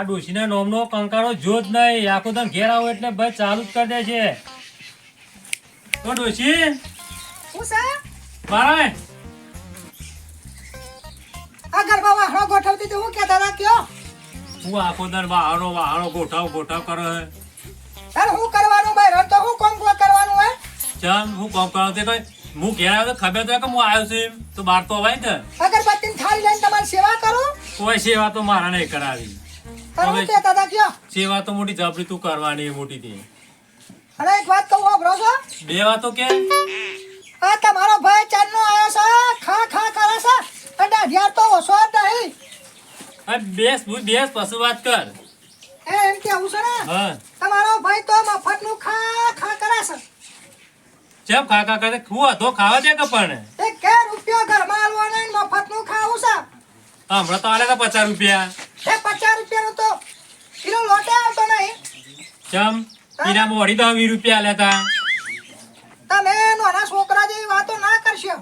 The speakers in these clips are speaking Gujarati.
આ ડોશીના નોમનો કંકાળો જો જ નહીં. આખો તમે ઘેર આવો એટલે ભાઈ ચાલુ જ કરી દે છે. તો ડોશી શું છે? મારા આ ગરબા વાહણો ગોઠવતી હતી હું કહેતા હતા કયો? હું આખો દર વાહણો વાહણો ગોઠાવ ગોઠાવ કરે છે તારે હું કરવાનું ભાઈ તો હું કોમ કરવાનું હોય ચાલ હું કોમ કરો તે કોઈ હું ઘેર આવ્યો ખબર તો કે હું આવ્યો છું. તો બહાર તો અવાય ને. અગરબત્તી થાળી લઈને તમારી સેવા કરો? કોઈ સેવા તો મારા નહીં કરાવી. હું હવે- સેવા તો મોટી જાપડી તું કરવાની મોટી થી અને એક વાત કહું હોભળો છો? બે વાતો કે? આ તમારો ભાઈ ચાંદનો આવ્યો છે ખા ખા કરે છે અને અઢિયાર તો ઓછો જ નહીં. અરે બેસ હું બેસ પછી વાત કર. એ એમ કેવું છે ને? હા. તમારો ભાઈ તો મફતનું ખા ખા કરે છે. જેમ ખા ખા કરે? હું હતો ખાવા દે કે પણ? એ કે રૂપિયો ઘરમાં આલવાનો મફત મફતનું ખાવું છે? હમણાં તો આલે તો પચાસ રૂપિયા. એ પચાસ રૂપિયાનો તો કિલો લોટે આવતો નહીં ચમ પીરામાં મોડી તો વીસ રૂપિયા લેતા તમે નાના છોકરા જેવી વાતો ના કરશો.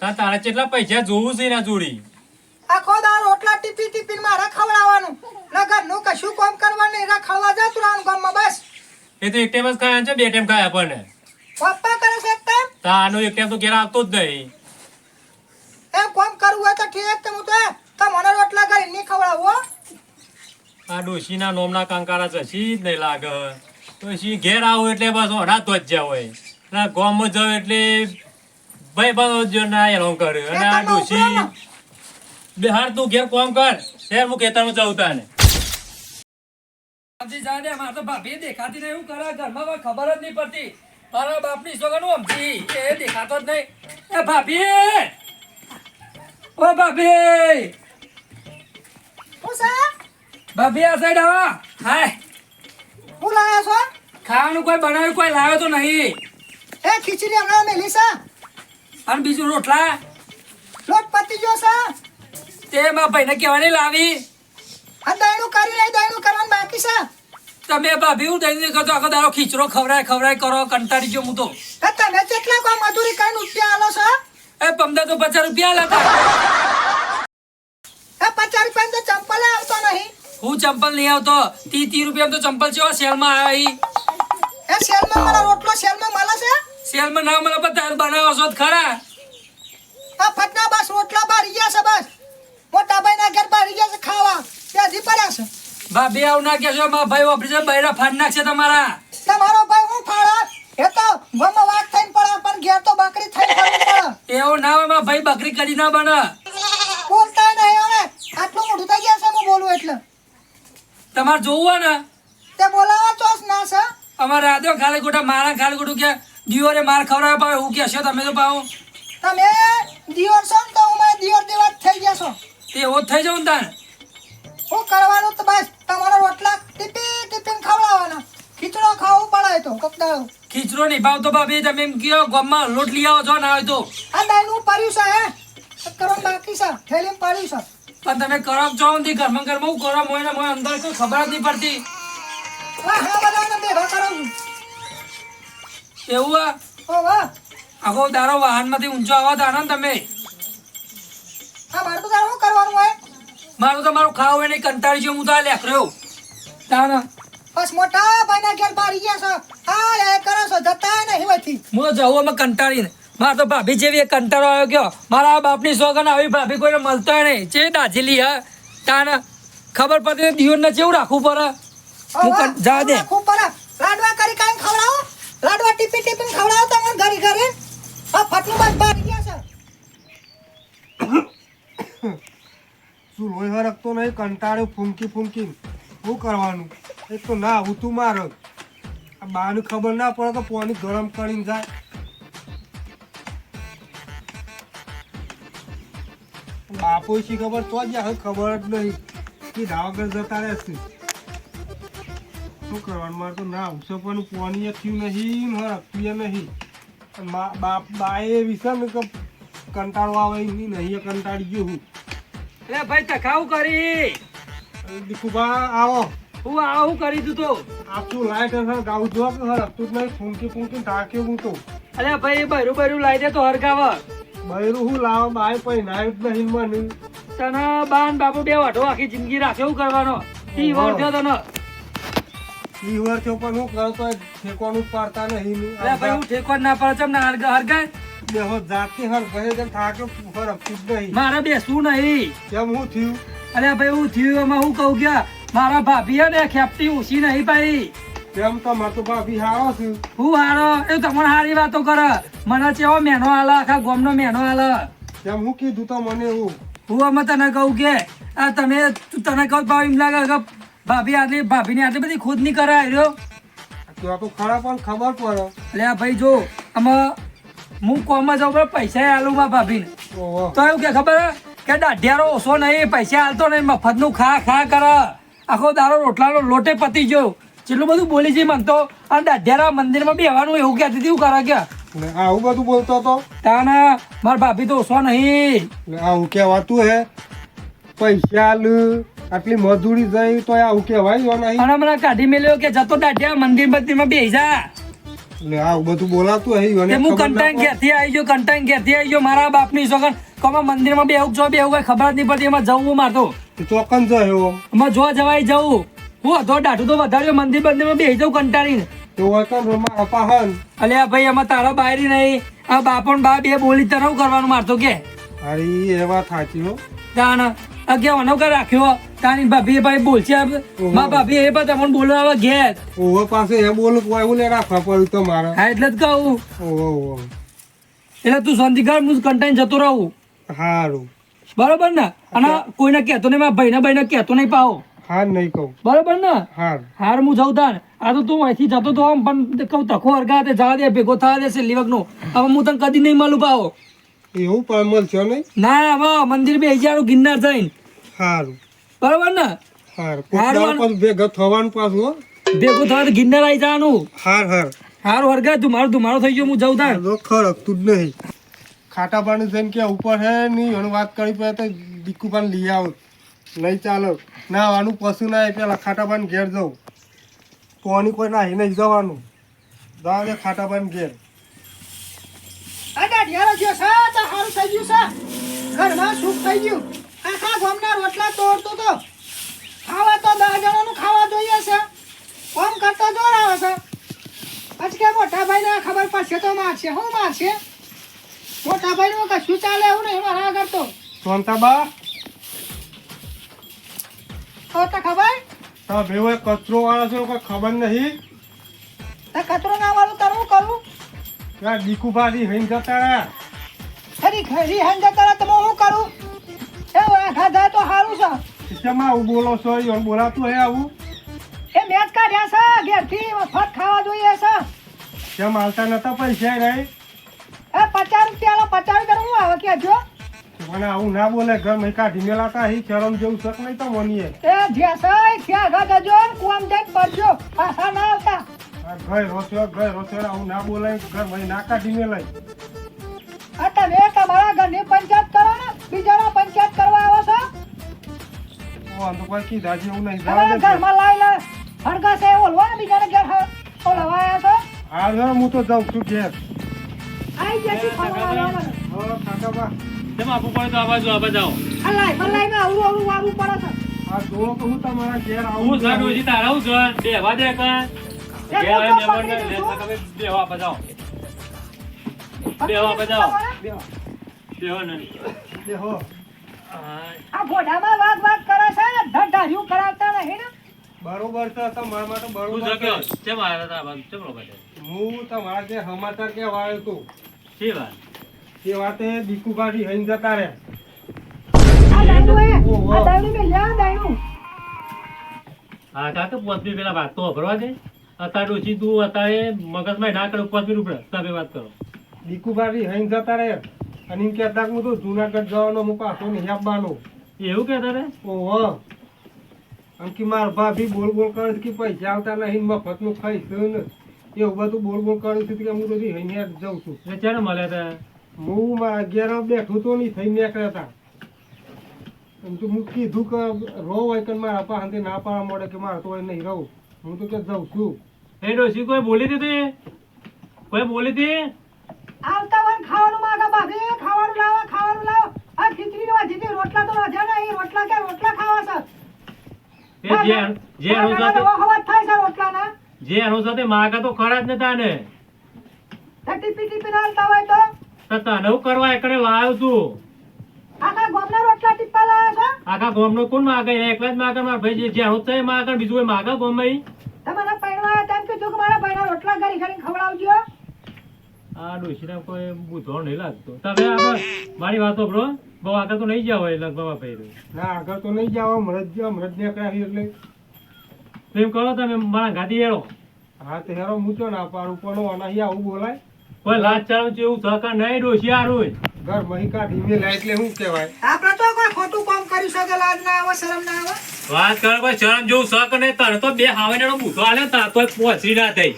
તા તારા કેટલા પૈસા જોવું છે એના જોડી? આખો દાળ રોટલા ટીપી ટીપી મારે ખવડાવવાનું. ના ઘરનું કશું કામ કરવાનું એના ખવડા જતું રહેવાનું ગામમાં બસ. એ તો એક ટાઈમ જ ખાયા છે બે ટાઈમ ખાયા પણ પપ્પા કરે છે એક ટાઈમ? તાનો એક ટાઈમ તો ઘેર આવતો જ નહીં. એમ કામ કરવું હોય તો ઠીક તમે તો તમને રોટલા કરી નહીં ખવડાવો આ ડોશીના નોમના કંકારા ચસી જ નહીં લાગે. ડોશી ઘેર આવું એટલે બસ ઓઢા તો જ જ્યાં હોય. ના ગામમાં જાવ એટલે ભાઈ બંધો જ ના એનો કર્યો. અને આ ડોશી બે હાર તું ઘેર કોમ કર. શેર હું ખેતરમાં જાઉં તાને. સમજી જા દે મારે તો ભાભી દેખાતી નહીં. એવું કરે ઘરમાં ખબર જ નહીં પડતી. તારા બાપની સોગનું સમજી. એ દેખાતો જ નહીં. એ ભાભી! ઓ ભાભી! ઓ છે ભાભી આ સાઈડ આવો. હાય. હું લાવ્યો છો? ખાવાનું કોઈ બનાવ્યું કોઈ લાવ્યો તો નહીં. એ ખીચડી હમણાં મેલી છે. અને બીજું રોટલા? લોટ પતી ગયો છે. તે માં ભાઈને કહેવાની લાવી. આ દહીણું કરી રહી દહીણું કરવાનું બાકી છે. તમે ભાભી હું દઈને કહો આખો દારો ખીચડો ખવડાય ખવડાય કરો કંટાળી ગયો હું તો. તમે કેટલા કોઈ મજૂરી કરીને રૂપિયા આલો છો? એ પંદર તો પચાસ રૂપિયા એ પચાસ રૂપિયા તો ચંપલ આવતો નહીં હું ચંપલ નહીં આવતો. તી તી રૂપિયા તો ચંપલ છે સેલમાં આવી એ સેલમાં મારા રોટલો સેલમાં મળે છે? સેલમાં ના મળે પણ તાર બનાવો છો તો ખરા. આ ફટના બસ રોટલા બારી ગયા છે બસ. મોટા ભાઈ ના ઘર બારી ગયા છે ખાવા. ત્યાંથી પડ્યા છે. બા બે આવ ના કહેશો મા ભાઈ ઓફિસે બૈરા ફાડ નાખશે તમારા. તમારો ભાઈ હું ફાડા? એ તો ગમે વાત થઈને પડે પણ ઘેર તો બકરી થઈને પડે. એવું ના હોય ભાઈ બકરી કરી ના બને બોલતા નહીં હવે આટલું મોઢું થઈ ગયા છે હું બોલું એટલે તમારે જોવું હોય ને? તે બોલાવા ચોસ ના છે. અમારે રાધો ખાલી ગોટા મારા ખાલી ગોટું કે દિયોરે માર ખવડાવે પાવે હું છો તમે તો પાવો તમે દિયોર છો ને તો અમે દિયોર દેવા થઈ ગયા છો. તે એવો થઈ જાઉં તાર? શું કરવાનું તો બસ તમારા રોટલા ટીપી ટીપીને ખવડાવવાના. ખીચડો ખાવું પડે તો કપડાઓ ખીચડો નહીં ભાવ તો ભાભી તમે એમ કયો ગમમાં લોટ લઈ આવો છો ના હોય તો. આ દાઈનું પડ્યું છે હે. કરો બાકી છે થેલીમ પડ્યું છે. પણ તમે કરો છો નથી ઘરમાં ઘરમાં હું કરો મોય ને મોય અંદર કોઈ ખબર જ નહીં પડતી. એવું આ? આખો દારો વાહનમાંથી ઊંચો આવો તારો ને તમે. મારે તો તારે શું કરવાનું હોય? મારું ખાવ એને કંટાળી છે હું તો આ લેખર્યો તારા બસ મોટા ભાઈના ઘેર બારી ગયા છો. હા એ કરો છો જતા નહીં હોયથી. હું જવું અમે કંટાળીને. મારે તો ભાભી જેવી એક કંટાળો આવ્યો ગયો. મારા બાપની સોગન આવી ભાભી કોઈને મળતો નહીં. જે દાજેલી હા? તાને ખબર પડતી દિવસ ને કેવું રાખવું પડે. હું કં- જા દે. રાખવું પડે. લાડવા કરી કાંઈ ખવડાવો? લાડવા ટીપી ટીપી ખવડાવો તમારે ઘરે ઘરે? આ ફટલું બસ બારી ગયા છે. શું લોહી હરકતો નહીં? કંટાળ્યો ફૂંકી ફૂંકી શું કરવાનું? એક તો ના આવું તું માર. આ બાને ખબર ના પડે તો પોની ગરમ કરીને જાય. બાપો શી ખબર? તો જ હવે ખબર જ નહીં કે ધાવગર જતા રહેશે. શું કરવાનું? મારે તો ના આવશે પણ પોની થયું નહીં ને નહીં. મા- બાપ બાએ વિશે ને કે કંટાળો આવે નહીં નહીં કંટાળી ગયો હું. એટલે ભાઈ તખાવું કરી. દીકુબા આવો. હું આવું કરી તું. તો આખું લાઈટ હશે? ગાવું જો કે હર હપ્તું જ નહીં? ફૂંકી ફૂંકી ઢાંકે હું તો. અરે ભાઈ બરું બરું દે તો હરગાવ. બૈરું હું લાવવા બાય પૈ નાય નહીં મને. તને બાન બાપુ બે વાટો આખી જિંદગી રાખે એવું કરવાનો? ઈ વર થયો તને. ઈ વર થયો પણ હું કરો તો ઠેકવાનું પાડતા નહીં અરે ભાઈ હું ઠેકો ના પાડ ચમ ના હરગ- હરગાય બેહો જાતે હર ઘરે જન થાક્યો ફરકતું અપીસ નહીં. મારે બેસવું નહીં. કેમ હું થયું? અરે ભાઈ હું થયું એમાં હું કહું ગયા? મારા ભાભી ને ખેપટી ઊંચી નહીં ભાઈ. કેમ તો મારે તો ભાભી હારો છું? હું હારો? એ તમને હારી વાતો કરે. મને ચેવો મેનો હાલે આખા ગોમનો મેનો હાલે કેમ હું કીધું તો મને એવું? હું અમે તને કહું કે આ તમે તને કહું ભાવ એમ લાગે કે ભાભી આટલી ભાભીની આટલી બધી ખુદ નહીં કરે રહ્યો. તો તો ખરા પણ ખબર પડે. એટલે ભાઈ જો આમાં હું કોમમાં જાઉં પણ પૈસા આલું માં ભાભીને. તો એવું કે ખબર કે દાઢિયારો ઓછો નહીં પૈસા હાલતો નહીં મફતનું ખા ખા કરે. આખો દારો રોટલાનો લોટે પતી ગયો. જેટલું બધું બોલી છે મન તો આ દાઢિયારા મંદિરમાં બેહવાનું એવું કહેતી હતી એવું કરે કે. આવું બધું બોલતો તો? તાના મારા ભાભી તો ઓછો નહીં. આવું કહેવાતું હે? પૈસા લુ આટલી મજૂરી જઈ તો આવું કહેવાય જો નહીં. અને મને કાઢી મેલ્યો કે જતો દાઢિયા મંદિર મંદિરમાં બેહી જા. ને આવું બધું બોલાતું હે? હું ના ઘેરથી આવી ગયો કંટાઈન ઘેરથી આવી ગયો. મારા બાપની સોગન કોમાં મંદિરમાં બેહું છો બેહું કઈ ખબર જ નહીં પડતી. એમાં જવું મારતો. ચોકન જયો. એમાં જોવા જવાય જવું. હું અધો દાઢું તો વધાર્યો મંદિર મંદિરમાં બેસી જાઉં કંટાળીને. તો હોય કન મારા પાહન અલ્યા ભાઈ એમાં તારા બાયરી નહીં. આ બાપણ બા બે બોલી તરવ કરવાનું મારતો કે. અરે એ વાત સાચી હો. તાણ અગે વનો કર રાખ્યો. તારી ભાભી ભાઈ બોલશે મા ભાભી એ પણ તમને બોલવા ઘેર. ઓહો પાસે એ બોલું કોઈ એવું લે રાખવા પડ્યું તમારે હા એટલે જ કહું. ઓહો ઓહો. એટલે તું શાંતિ કર હું કંટાઈને જતો રહું. સારું બરોબર ને? અને કોઈને કહેતો નહીં મારા ભાઈને ભાઈને કહેતો નહીં પાવો હાર નહીં કહું. બરોબર ને? હાર. હાર હું જાઉં તાર. આ તો તું અહીંથી જતો તો આમ પણ કહું તખો હરગા તે જવા દે ભેગો થવા દેશે વખતનો હવે હું તને કદી નહીં મળું પાવો એવું પણ મળશો નહીં? ના હવે મંદિર બે હજારો ગિરનાર જઈને. સારું બરાબર ને? હાર. ભેગા થવાનું પાછું હો. ભેગું થવા તો ગિરનાર આવી જવાનું. હાર હાર. હારું હરગા તું મારું તું મારો થઈ ગયો હું જાઉં તાર. ખરક તું જ નહીં. ખાટા પાણી થઈને કે ઉપર હે નહીં વાત કરી પડે તો દીકુ પણ લઈ આવો. નહીં ચાલો. ના આનું પશુ ના પેલા ખાટા પાણી ઘેર જવું. કોની કોઈ ના નહીં જવાનું. જવા દે ખાટા પાણી ઘેર. આ દાઢિયારો ગયો છે તો સારું થઈ ગયું છે. ઘરમાં સુખ થઈ ગયું. આખા ગામના રોટલા તોડતો તો ખાવા તો દસ જણાનું ખાવા જોઈએ છે. કોમ કરતો જોર આવે છે. પછી કે મોટા ભાઈને ખબર પડશે તો મારશે. શું મારશે? મોટા ભાઈનું કશું ચાલે એવું નહીં મારા આગળ તો. સોનતાબા તો ખબર? તા ભેવો કચરો વાળો છે કોઈ ખબર નહીં. તા કચરો ના વાળું તારું હું કરું? ત્યાં દીકુ ભાજી હઈ જતા રહ્યા. ખરી ખરી જતા તારા તમે હું કરું? એ વાખા જાય તો સારું છે. શેમાં આવું બોલો છો? એવું બોલાતું હે આવું? એ મેચ કાઢ્યા છે ઘેરથી મફત ખાવા જોઈએ છે. કેમ હાલતા નતા પૈસા નહીં? એ પચાસ રૂપિયા પચાસ રૂપિયા હું આવે કે જો મને આવું ના બોલે ઘર મૈકા કાઢી મેલાતા હી શરમ જેવું શક નહીં તો મનીએ. એ જેસાઈ ત્યાં આગળ જજો ને કુવામ જઈને પડજો પાછા ના આવતા. ઘર રોસ્યો ઘર રોસ્યો આવું ના બોલાય ઘર મેં ના કાઢી મેલાય. આ તમે તમારા ઘરની પંચાયત કરો ને બીજાના પંચાયત કરવા આવો છો? ઓ આમ તો કોઈ કીધા જેવું નહીં જવા ઘરમાં લાઈ લે હરગા છે ઓલવા બીજાને ઘેર હ- ઓલવા આવ્યા છો? હા હું તો જાઉં છું ઘેર. આઈ જતી ફરવા આવવા મને. હો કાકાબા તેમ આપવું પડે તો આ બાજુ આ બાજુ આવો. આ લાઈ માં અવરું અવરું વારવું પડે છે. આ જો તો હું તમારા ઘેર આવું હું સાડું છી તારા હું. ઘર બેહવા દે કાં એ ઘેર ને. તમે બેહવા બજાવો બેહવા બજાવો બેહો ને બેહો હા. આ ઘોડામાં વાગ વાગ કરે છે ધઢાર્યું કરાવતા નહીં ને. બરોબર છે તમારા માટે બરોબર જગ્યો છે. ચેમ આવ્યા હતા ચેમ રોકાયા? હું તમારા જે સમાચાર કહેવા આવ્યો હતો શી વાત? એ વાતે દીકુ ભાજી હઈ જતા હા કાકા પોતમી પેલા વાત તો ભરવા દે. અત્યારે ઓછી તું અત્યારે મગજમાં ના કરો પોતમી રૂપડે તમે વાત કરો. દીકુ હઈ જતા રહ્યા. અને એમ કહેતા કે હું તો જુનાગઢ જવાનો હું પાછો નહીં આપવાનો. એવું કહેતા રે ઓહો આમ કે માર ભાભી બોલ બોલ કરે કે પૈસા આવતા નહીં મફતનું ખાઈશું ને એવું બધું બોલ બોલ કરે છે કે હું તો અહીંયા જઉં છું. એટલે ચારે મળ્યા હતા હું અગિયાર બેઠું તો નહીં થઈ નીકળ્યા હતા એમ તો હું કીધું કે રહો હોય કે મારા પાસે ના પાડવા મળે કે મારે તો નહીં રહું. હું તો કે જઉં છું. એ ડોશી કોઈ બોલી દીધી કોઈ બોલી હતી? આવતા ખાવાનું માંગે ભાભી ખાવાનું લાવો ખાવાનું લાવો. આ ખીચડી નો હજી રોટલા તો રાજા એ રોટલા કે રોટલા ખાવા છે? કે જે જે થાય છે રોટલાના જે એનો માગા તો ખરા જ નતા ને તે ટીપી ટીપી ના હોય તો? તો તને હું કરવા એકડે લાવ્યો તું. આખા ગામના રોટલા ટીપા લાયા છો? આખા ગોમનો કોણ માગે? એકલા જ માગે મારા ભાઈ જે જેનો થાય માગે બીજું કોઈ માગે ગોમઈ? તમારા પૈણવા તેમ કે મારા પૈણા રોટલા ઘરી ઘરી ખવડાવજો. આ ડોશીને કોઈ બુધો નહીં લાગતો. તમે આગળ મારી વાતો બ્રો બહુ આગળ તો નહીં જાવ એટલે લગભગ ભાઈ ના આગળ તો નહીં જાવ મરજ જ મરજ ને નીકળ્યા એટલે. તો એમ કરો તમે મારા ગાડી હેરો. હા તે હેરો મૂચો ના પાડું પણ અહીંયા આવું બોલાય. કોઈ લાજ ચાલુ છે એવું સહકાર નહીં ડોશી હોય. ઘર મહિકા કાઢી મેં લાય એટલે શું કહેવાય? આપણે તો કોઈ ખોટું કામ કરી શકે લાજ ના આવે શરમ ના આવે. વાત કરો કોઈ શરમ જેવું સહકાર નહીં તને તો બે હાવે બુધો આલે તા તાર તો પહોંચી ના થઈ.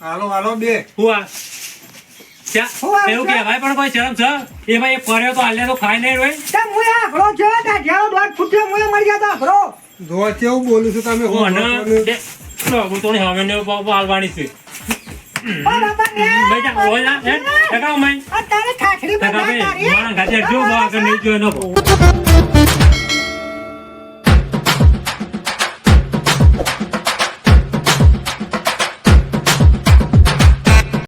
હાલો હાલો બે. હું આ ચા એવું છું? કહેવાય પણ કોઈ શરમ છે? એ ફર્યો તો હાલે તો ખાઈ નહીં રોય. તે મુએ ફૂટ્યો મુએ મરી ગયા તો આઘરો. જો કેવું બોલું છું તમે? હું હું તો હવે ને હાલવાની છે. ને બેટા ઓય ના હે ટકાવ મય આ તારે ઠાઠડી ટકા બધા ભાઈ તારી મારા ગાજે જો બહુ આગળ નહીં જોયો ન